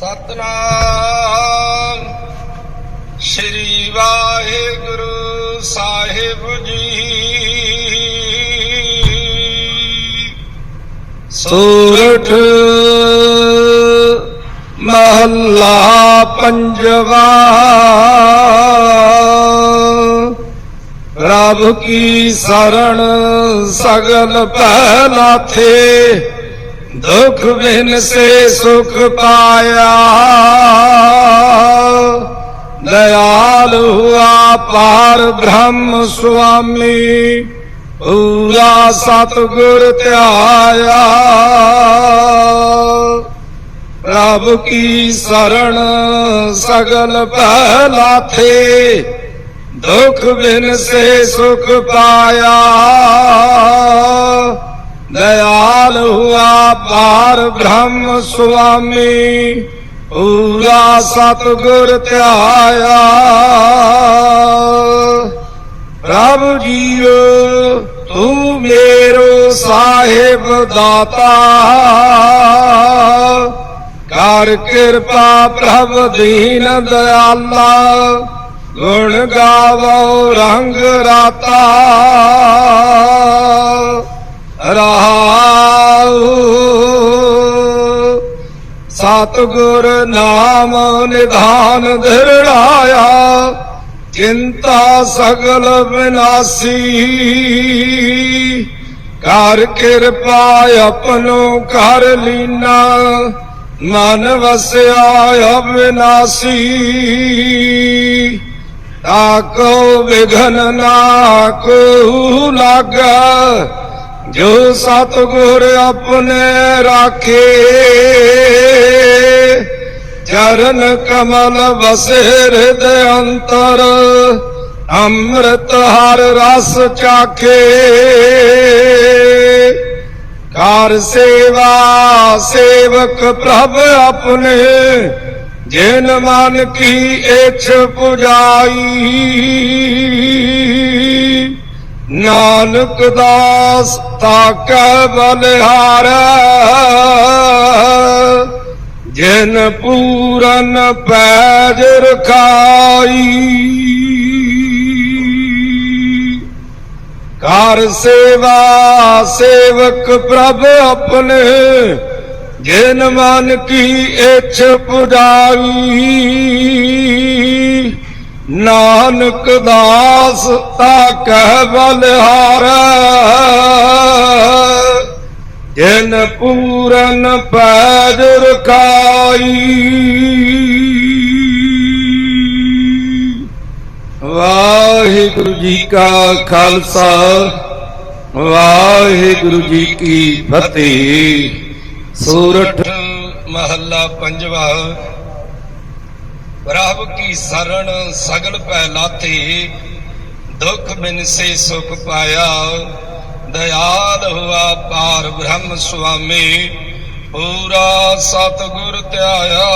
ਸਤਨਾਮ। ਸ੍ਰੀ ਵਾਹਿਗੁਰੂ ਸਾਹਿਬ ਜੀ। ਸੂਰਠ ਮਹੱਲਾ ਪੰਜਵਾ। ਰੱਬ ਕੀ ਸਰਣ ਸਗਲ ਪਹਿਲਾਥੇ ਦੁਖ ਬਿਨ ਸੇ ਸੁਖ ਪਾਇਆ। ਦਇਆਲ ਹੁਆ ਪਾਰ ਬ੍ਰਹਮ ਸੁਆਮੀ, ਪੂਰਾ ਸਤਗੁਰ ਧਿਆਇਆ। ਪ੍ਰਭ ਕੀ ਸਰਣ ਸਗਲ ਪਹਿਲਾ ਥੇ, ਦੁਖ ਬਿਨ ਸੇ ਸੁਖ ਪਾਇਆ। ਦਇਆਲ ਹੁਆ ਪਾਰ ਬ੍ਰਹਮ ਸੁਆਮੀ ਪੂਰਾ ਸਤਗੁਰ ਧਿਆਇਆ ਪ੍ਰਭ ਜੀਓ ਤੂੰ ਮੇਰੋ ਸਾਹਿਬ ਦਾਤਾ ਕਰ ਕਿਰਪਾ ਪ੍ਰਭ ਦੀਨ ਦਇਆਲਾ ਗੁਣ ਗਾਵੋ ਰੰਗ ਰਾਤਾ ਰਹਾਉ। ਸਤਗੁਰ ਨਾਮ ਨਿਧਾਨ ਧਿਰੜਾਇਆ ਚਿੰਤਾ ਸਗਲ ਵਿਨਾਸੀ। ਕਰ ਕਿਰਪਾ ਆਪਣੋ ਕਰ ਲੀਨਾ, ਮਨ ਵਸਿਆ ਅਬਿਨਾਸੀ ਤਾਕੋ ਵਿਘਨ ਨਾ ਕੋ ਲਾਗਾ ਜੋ ਸਤਗੁਰ ਆਪਣੇ ਰਾਖੇ, ਚਰਨ ਕਮਲ ਵਸੇ ਹਿਰਦੈ ਅੰਤਰ, ਅੰਮ੍ਰਿਤ ਹਰ ਰਸ ਚਾਖੇ। ਕਾਰ ਸੇਵਾ ਸੇਵਕ ਪ੍ਰਭ ਆਪਣੇ, ਜਿਨ ਮਨ ਕੀ ਇਛ ਪੁਜਾਈ। ਨਾਨਕ ਦਾਸ ਤਾਕੈ ਬਲਿਹਾਰੈ, ਜਿਨ ਪੂਰਨ ਪੈਜ ਰਖਾਈ। ਕਾਰ ਸੇਵਾ ਸੇਵਕ ਪ੍ਰਭ ਆਪਣੇ, ਜਿਨ ਮਨ ਕੀ ਇਛ ਪੁਜਾਈ। ਨਾਨਕ ਦਾਸ ਤਾ ਕਹਿ ਬਲਿਹਾਰੈ। ਜਿਨ ਪੂਰਨ ਪੈਜ ਰਖਾਈ। ਵਾਹਿਗੁਰੂ ਜੀ ਕਾ ਖਾਲਸਾ, ਵਾਹਿਗੁਰੂ ਜੀ ਕੀ ਫਤਿਹ। ਸੂਰਠ ਮਹੱਲਾ ਪੰਜਵਾ ਪ੍ਰਭ ਕੀ ਸਰਣ ਸਗਲ ਪੈ ਲਾਥੇ ਦੁਖ ਬਿਨ ਸੇ ਸੁਖ ਪਾਇਆ। ਦਇਆਲ ਹੁਆ ਪਾਰ ਬ੍ਰਹਮ ਸੁਆਮੀ, ਪੂਰਾ ਸਤਗੁਰ ਧਿਆਇਆ।